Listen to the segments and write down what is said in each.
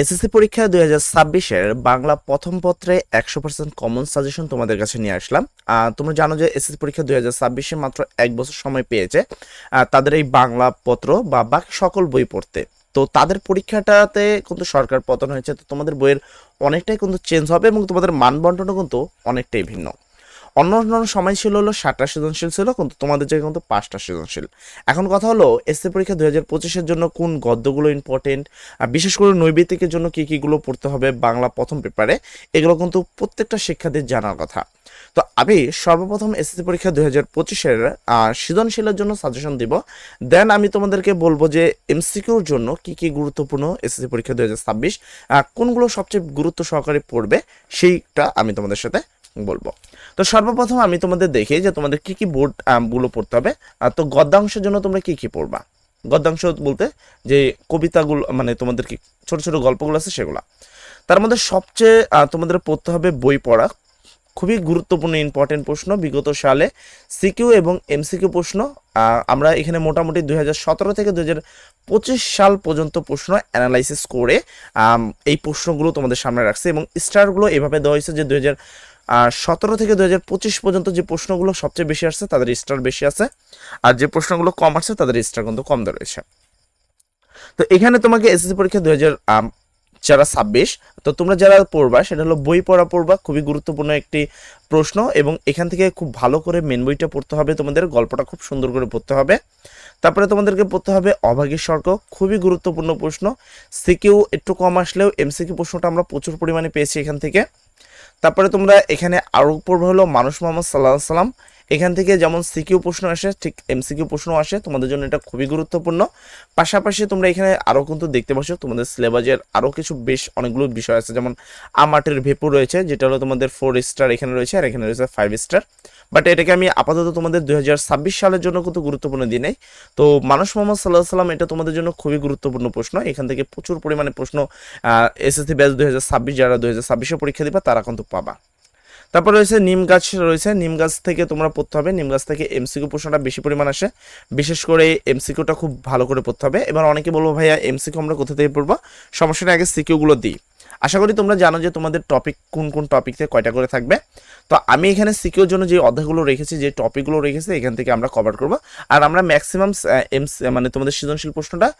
SSC পরীক্ষা দুই হাজার ছাব্বিশের বাংলা প্রথম পত্রে একশো পার্সেন্ট কমন সাজেশন তোমাদের কাছে নিয়ে আসলাম। তোমরা জানো যে এসএসসি পরীক্ষা দুই হাজার ছাব্বিশে মাত্র এক বছর সময় পেয়েছে তাদের এই বাংলা পত্র বা বাকি সকল বই পড়তে। তো তাদের পরীক্ষাটাতে কিন্তু সরকার পতন হয়েছে, তো তোমাদের বইয়ের অনেকটাই কিন্তু চেঞ্জ হবে এবং তোমাদের মানবন্টনও কিন্তু অনেকটাই ভিন্ন। অন্য অন্য সময় ছিল হলো ষাটটা সৃজনশীল ছিল, কিন্তু তোমাদের জায়গায় কিন্তু পাঁচটা সৃজনশীল। এখন কথা হলো, এসএসসি পরীক্ষা দুই হাজার পঁচিশের জন্য কোন গদ্যগুলো ইম্পর্টেন্ট আর বিশেষ করে নৈবেদিকের জন্য কী কীগুলো পড়তে হবে বাংলা প্রথম পেপারে এগুলো কিন্তু প্রত্যেকটা শিক্ষার্থীর জানার কথা। তো আমি সর্বপ্রথম এসএসসি পরীক্ষা দুই হাজার পঁচিশের সৃজনশীলের জন্য সাজেশন দিব। দেন আমি তোমাদেরকে বলব যে এমসিকিউর জন্য কি কি গুরুত্বপূর্ণ এসএসসি পরীক্ষা দুই হাজার ছাব্বিশ কোনগুলো সবচেয়ে গুরুত্ব সহকারে পড়বে, সেইটা আমি তোমাদের সাথে বলব। তো সর্বপ্রথম আমি তোমাদের দেখি যে তোমাদের কি কি বোর্ডগুলো পড়তে হবে। আর তো গদ্যাংশের জন্য তোমরা কি কি পড়বা? গদ্যাংশ বলতে যে কবিতাগুলো মানে তোমাদের কি ছোট ছোট গল্পগুলো আছে সেগুলো। তার মধ্যে সবচেয়ে তোমাদের পড়তে হবে বই পড়া। খুবই গুরুত্বপূর্ণ ইম্পর্টেন্ট প্রশ্ন। বিগত সালে সিকিউ এবং এমসিকিউ প্রশ্ন আমরা এখানে মোটামুটি দুই হাজার সতেরো থেকে দুই হাজার পঁচিশ সাল পর্যন্ত প্রশ্ন অ্যানালাইসিস করে এই প্রশ্নগুলো তোমাদের সামনে রাখছে এবং স্টারগুলো এভাবে দেওয়া হয়েছে যে দুই হাজার সতেরো থেকে দুই হাজার পঁচিশ পর্যন্ত যে প্রশ্নগুলো সবচেয়ে বেশি আসছে, তাদের স্টার বেশি আছে। আর যে প্রশ্নগুলো কম আসছে, তাদের স্টার কিন্তু কম রয়েছে। তো এখানে তোমাকে এসএসসি পরীক্ষা দু হাজার যারা ছাব্বিশ, তো তোমরা যারা পড়বা, সেটা হলো বই পড়া পড়বা, খুবই গুরুত্বপূর্ণ একটি প্রশ্ন এবং এখান থেকে খুব ভালো করে মেন বইটা পড়তে হবে তোমাদের, গল্পটা খুব সুন্দর করে পড়তে হবে। তারপরে তোমাদেরকে পড়তে হবে অভাগী সর্গ খুবই গুরুত্বপূর্ণ প্রশ্ন। সিকিউ একটু কম আসলেও এমসিকিউ প্রশ্নটা আমরা প্রচুর পরিমাণে পেয়েছি এখান থেকে। তারপরে তোমরা এখানে আরও পড়বে হলো মানুষ মোহাম্মদ সাল্লাহ সাল্লাম এখান থেকে যেমন সিকিউ প্রশ্ন আসে, ঠিক এমসিকিউ প্রশ্ন আসে। তোমাদের জন্য এটা খুবই গুরুত্বপূর্ণ। পাশাপাশি তোমরা এখানে আরও কিন্তু দেখতে পাচ্ছ তোমাদের সিলেবাসের আরও কিছু বেশ অনেকগুলো বিষয় আছে। যেমন আমাটের ভেপু রয়েছে, যেটা হলো তোমাদের ফোর স্টার এখানে রয়েছে, আর এখানে রয়েছে ফাইভ স্টার বাট এটাকে আমি আপাতত তোমাদের দুই হাজার ছাব্বিশ সালের জন্য কিন্তু গুরুত্বপূর্ণ দিই নাই। তো মানুষ মোহাম্মদ সাল্লাহ সাল্লাম এটা তোমাদের জন্য খুবই গুরুত্বপূর্ণ প্রশ্ন। এখান থেকে প্রচুর পরিমাণে প্রশ্ন এসএসসি ব্যাচ দুই হাজার ছাব্বিশ, যারা দুই পরীক্ষা দিবা, তারা কিন্তু পাবা। তারপর রয়েছে নিম গাছ, রয়েছে নিম গাছ থেকে তোমরা পড়তে হবে। নিম গাছ থেকে এমসিকিউ প্রশ্নটা বেশি পরিমাণ আসে। বিশেষ করে এমসিকিউটা খুব ভালো করে পড়তে হবে। এবার অনেকে বলব, ভাইয়া এমসিকিউ আমরা কোথা থেকে পড়ব? সমস্যাটা আগে সিকিউগুলো দিই। আশা করি তোমরা জানো যে তোমাদের টপিক কোন কোন টপিক থেকে কয়টা করে থাকবে। তো আমি এখানে সিকিউর জন্য যে অধ্যায়গুলো রেখেছি, যে টপিকগুলো রেখেছি, এখান থেকে আমরা কভার করব। আর আমরা ম্যাক্সিমাম এমস মানে তোমাদের সৃজনশীল প্রশ্নটা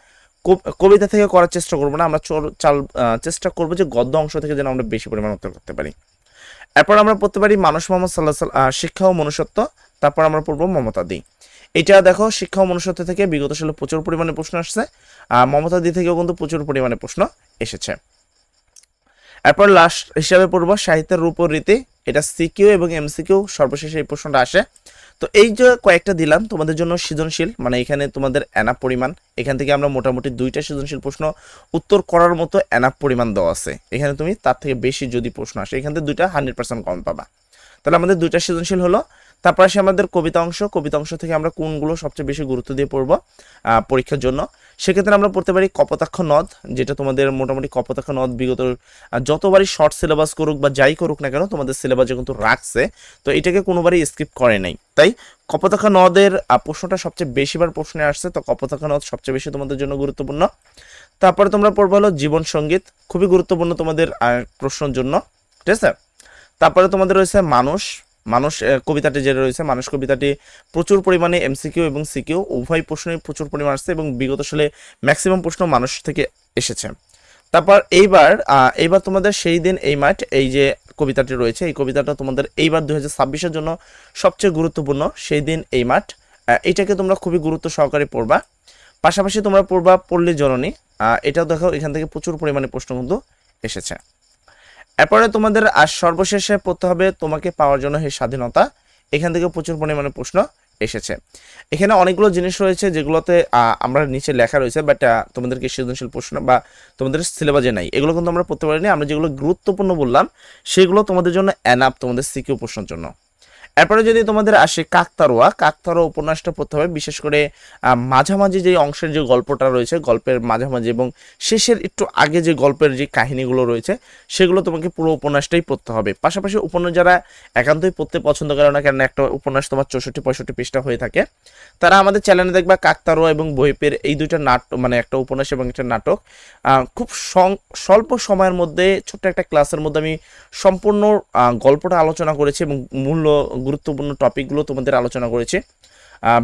কব- কবিতা থেকে করার চেষ্টা করব না। আমরা চাল চেষ্টা করব যে গদ্য অংশ থেকে যেন আমরা বেশি পরিমাণ উত্তর করতে পারি। এরপর আমরা পড়তে পারি মানুষ মোহাম্মদ সাল্লাহ সাল- শিক্ষা ও মনুষ্যত্ব। তারপর আমরা পড়ব মমতাদি এটা দেখো, শিক্ষা ও মনুষ্যত্ব থেকে বিগত সালে প্রচুর পরিমাণে প্রশ্ন আসছে। আর মমতাদি থেকেও কিন্তু প্রচুর পরিমাণে প্রশ্ন এসেছে। এরপর লাস্ট হিসাবে পড়ব সাহিত্যের রূপ ও রীতি এটা সিকিউ এবং এমসিকিউ সর্বশেষে এই প্রশ্নটা আসে। তো এই যে কয়েকটা দিলাম, তোমাদের জন্য সৃজনশীল মানে এখানে তোমাদের অ্যানাপ পরিমাণ। এখান থেকে আমরা মোটামুটি দুইটা সৃজনশীল প্রশ্ন উত্তর করার মতো অ্যানাপ পরিমাণ দেওয়া আছে। এখানে তুমি তার থেকে বেশি যদি প্রশ্ন আসে, এখান থেকে দুইটা হান্ড্রেড পার্সেন্ট কম পাবা। তাহলে আমাদের দুইটা সৃজনশীল হলো তারপর আসে আমাদের কবিতা অংশ। কবিতা অংশ থেকে আমরা কোনগুলো সবচেয়ে বেশি গুরুত্ব দিয়ে পড়ব পরীক্ষার জন্য। সেক্ষেত্রে আমরা পড়তে পারি কপতাক্ষ নদ, যেটা তোমাদের মোটামুটি কপোতাক্ষ নদ বিগত যতবারই শর্ট সিলেবাস করুক বা যাই করুক না কেন, তোমাদের সিলেবাসে কিন্তু রাখছে। তো এটাকে কোনোবারই স্কিপ করে নাই। তাই কপতাক্ষ নদের প্রশ্নটা সবচেয়ে বেশিবার প্রশ্নে আসছে। তো কপোতাক্ষ নদ সবচেয়ে বেশি তোমাদের জন্য গুরুত্বপূর্ণ। তারপরে তোমরা পড়ব হলো জীবন সংগীত। খুবই গুরুত্বপূর্ণ তোমাদের প্রশ্নের জন্য। ঠিক আছে? তারপরে তোমাদের রয়েছে মানুষ। মানুষ কবিতাটি যেটা রয়েছে। মানুষ কবিতাটি প্রচুর পরিমাণে এমসিকিউ এবং সিকিউ উভয় প্রশ্নই প্রচুর পরিমাণ আসছে এবং বিগত সালে ম্যাক্সিমাম প্রশ্ন মানুষ থেকে এসেছে। তারপর এইবার এইবার তোমাদের সেই দিন, এই মাঠ, এই যে কবিতাটি রয়েছে, এই কবিতাটা তোমাদের এইবার দুই হাজার জন্য সবচেয়ে গুরুত্বপূর্ণ, সেই দিন, এই মাঠ এটাকে তোমরা খুবই গুরুত্ব সহকারে পড়বা। পাশাপাশি তোমরা পড়বা পল্লী জননী এটাও দেখো, এখান থেকে প্রচুর পরিমাণে প্রশ্ন কিন্তু এসেছে। এরপরে তোমাদের আর সর্বশেষে পড়তে হবে তোমাকে পাওয়ার জন্য হে স্বাধীনতা। এখান থেকে প্রচুর পরিমাণে প্রশ্ন এসেছে। এখানে অনেকগুলো জিনিস রয়েছে যেগুলোতে আমরা নিচে লেখা রয়েছে বাট তোমাদেরকে সৃজনশীল প্রশ্ন বা তোমাদের সিলেবাসে নাই। এগুলো কিন্তু আমরা পড়তে পারিনি। আমরা যেগুলো গুরুত্বপূর্ণ বললাম, সেগুলো তোমাদের জন্য অ্যানাপ তোমাদের সিকিউ প্রশ্নের জন্য। এরপরে যদি তোমাদের আসে কাকতারোয়া কাকতারোয়া উপন্যাসটা পড়তে হবে বিশেষ করে মাঝামাঝি যে অংশের যে গল্পটা রয়েছে, গল্পের মাঝামাঝি এবং শেষের একটু আগে যে গল্পের যে কাহিনীগুলো রয়েছে, সেগুলো তোমাকে পুরো উপন্যাসটাই পড়তে হবে। পাশাপাশি উপন্যাস যারা একান্তই পড়তে পছন্দ করে না কেন একটা উপন্যাস তোমার চৌষট্টি, পঁয়ষট্টি পৃষ্ঠা হয়ে থাকে, তারা আমাদের চ্যানেলে দেখবা কাকতারোয়া এবং বইপের এই দুইটা নাটক মানে একটা উপন্যাস এবং একটা নাটক। খুব স্বল্প সময়ের মধ্যে, ছোট্ট একটা ক্লাসের মধ্যে আমি সম্পূর্ণ গল্পটা আলোচনা করেছি এবং মূল্য গুরুত্বপূর্ণ টপিকগুলো তোমাদের আলোচনা করেছি।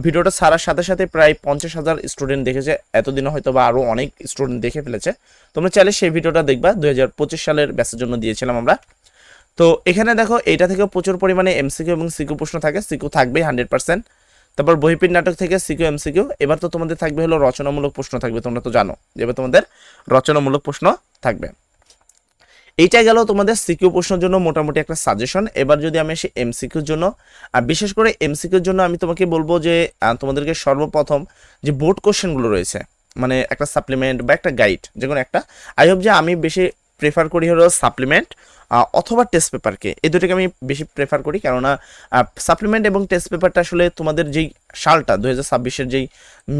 ভিডিওটা ছাড়ার সাথে সাথে প্রায় পঞ্চাশ হাজার স্টুডেন্ট দেখেছে। এতদিনে হয়তো বা আরও অনেক স্টুডেন্ট দেখে ফেলেছে। তোমরা চাইলে সেই ভিডিওটা দেখবা। দুই হাজার পঁচিশ সালের ব্যাচের জন্য দিয়েছিলাম আমরা। তো এখানে দেখো, এইটা থেকে প্রচুর পরিমাণে এমসিকিউ এবং সিকিউ প্রশ্ন থাকে। সিকিউ থাকবে হান্ড্রেড পার্সেন্ট। তারপর বহিপির নাটক থেকে সিকিউ এমসিকিউ এবার তো তোমাদের থাকবে হলো রচনামূলক প্রশ্ন থাকবে, তোমরা তো জানো। এবার তোমাদের রচনামূলক প্রশ্ন থাকবে। এইটা গেল তোমাদের সিকিউ প্রশ্নের জন্য মোটামুটি একটা সাজেশন এবার যদি আমি আসি এমসিকিউর জন্য, আর বিশেষ করে এমসিকিউর জন্য আমি তোমাকে বলব যে তোমাদেরকে সর্বপ্রথম যে বোর্ড কোশ্চেনগুলো রয়েছে মানে একটা সাপ্লিমেন্ট বা একটা গাইড যে কোনো একটা আই হোপ যে আমি বেশি প্রেফার করি হলো সাপ্লিমেন্ট অথবা টেস্ট পেপারকে এই দুটোকে আমি বেশি প্রেফার করি, কেননা সাপ্লিমেন্ট এবং টেস্ট পেপারটা আসলে তোমাদের যেই সালটা দু হাজার ছাব্বিশের যেই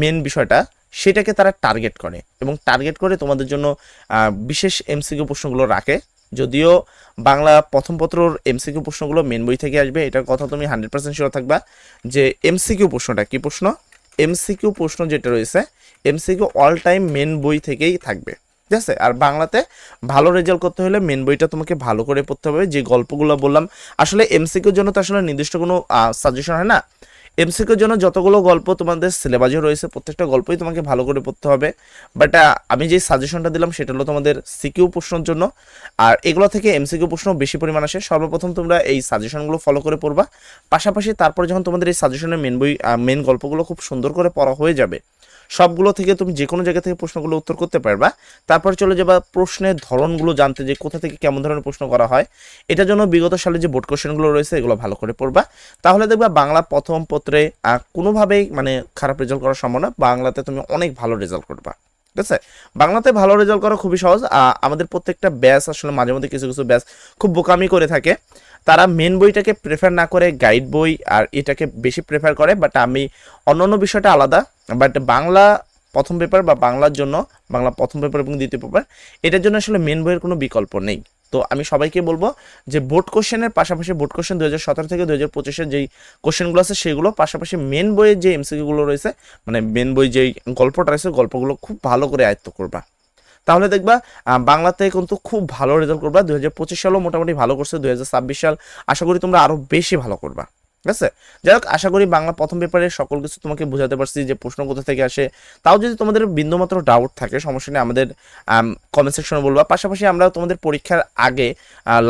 মেন বিষয়টা সেটাকে তারা টার্গেট করে এবং টার্গেট করে তোমাদের জন্য বিশেষ এমসিকিউ প্রশ্নগুলো রাখে। যদিও বাংলা প্রথম পত্রর এমসিকিউ প্রশ্নগুলো মেন বই থেকে আসবে, এটার কথা তুমি হান্ড্রেড পার্সেন্ট শিওর থাকবা যে এমসিকিউ প্রশ্নটা কি প্রশ্ন? এমসিকিউ প্রশ্ন যেটা রয়েছে এমসিকিউ অল টাইম মেন বই থেকেই থাকবে। ঠিক আছে? আর বাংলাতে ভালো রেজাল্ট করতে হলে মেন বইটা তোমাকে ভালো করে পড়তে হবে। যে গল্পগুলো বললাম, আসলে এমসিকিউর জন্য তো আসলে নির্দিষ্ট কোনো সাজেশন হয় না। এমসিকিউর জন্য যতগুলো গল্প তোমাদের সিলেবাসে রয়েছে, প্রত্যেকটা গল্পই তোমাকে ভালো করে পড়তে হবে। বাট আমি যে সাজেশনটা দিলাম সেটা হলো তোমাদের সিকিউ প্রশ্নের জন্য। আর এগুলো থেকে এমসিকিউ প্রশ্ন বেশি পরিমাণ আসে। সর্বপ্রথম তোমরা এই সাজেশনগুলো ফলো করে পড়বা। পাশাপাশি তারপর যখন তোমাদের এই সাজেশনের মেন বই মেন গল্পগুলো খুব সুন্দর করে পড়া হয়ে যাবে সবগুলো থেকে তুমি যে কোনো জায়গা থেকে প্রশ্নগুলো উত্তর করতে পারবা। তারপর চলে যাবা প্রশ্নের ধরনগুলো জানতে যে কোথা থেকে কেমন ধরনের প্রশ্ন করা হয়। এটার জন্য বিগত সালে যে বোর্ড কোশ্চেনগুলো রয়েছে, এগুলো ভালো করে পড়বা। তাহলে দেখবা বাংলা প্রথম পত্রে কোনোভাবেই মানে খারাপ রেজাল্ট করা সম্ভব না। বাংলাতে তুমি অনেক ভালো রেজাল্ট করবা। ঠিক আছে? বাংলাতে ভালো রেজাল্ট করা খুবই সহজ। আমাদের প্রত্যেকটা ব্যাস আসলে মাঝে মধ্যে কিছু কিছু ব্যাস খুব বোকামি করে থাকে। তারা মেন বইটাকে প্রেফার না করে গাইড বই আর এটাকে বেশি প্রেফার করে বাট আমি অন্য অন্য বিষয়টা আলাদা। বাট বাংলা প্রথম পেপার বা বাংলার জন্য, বাংলা প্রথম পেপার এবং দ্বিতীয় পেপার এটার জন্য আসলে মেন বইয়ের কোনো বিকল্প নেই। তো আমি সবাইকে বলব যে বোর্ড কোশ্চেনের পাশাপাশি বোর্ড কোশ্চেন দু হাজার সতেরো থেকে দু হাজার পঁচিশের যেই কোশ্চেনগুলো আছে সেগুলো পাশাপাশি মেন বইয়ের যে এমসিকিউগুলো রয়েছে মানে মেন বই যেই গল্পটা রয়েছে গল্পগুলো খুব ভালো করে আয়ত্ত করবা। তাহলে দেখবা বাংলাতে কিন্তু খুব ভালো রেজাল্ট করবা। দু হাজার পঁচিশ সালও মোটামুটি ভালো করছে দু হাজার ছাব্বিশ সাল আশা করি তোমরা আরও বেশি ভালো করবা। ঠিক আছে? যাই হোক, আশা করি বাংলা প্রথম পেপারে সকল কিছু তোমাকে বোঝাতে পারছি যে প্রশ্ন কোথা থেকে আসে। তাও যদি তোমাদের বিন্দুমাত্র ডাউট থাকে, সমস্যা নেই, আমাদের কমেন্ট সেকশনে বলবা। পাশাপাশি আমরা তোমাদের পরীক্ষার আগে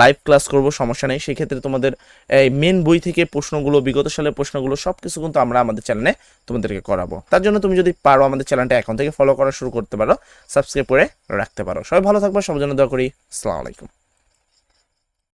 লাইভ ক্লাস করব, সমস্যা নেই। সেক্ষেত্রে তোমাদের, এই মেন বই থেকে প্রশ্নগুলো, বিগত সালের প্রশ্নগুলো সব কিছু কিন্তু আমরা আমাদের চ্যানেলে তোমাদেরকে করাবো। তার জন্য তুমি যদি পারো আমাদের চ্যানেলটা এখন থেকে ফলো করা শুরু করতে পারো সাবস্ক্রাইব করে রাখতে পারো। সবাই ভালো থাকবে, সবার জন্য দোয়া করি। আসসালামু আলাইকুম।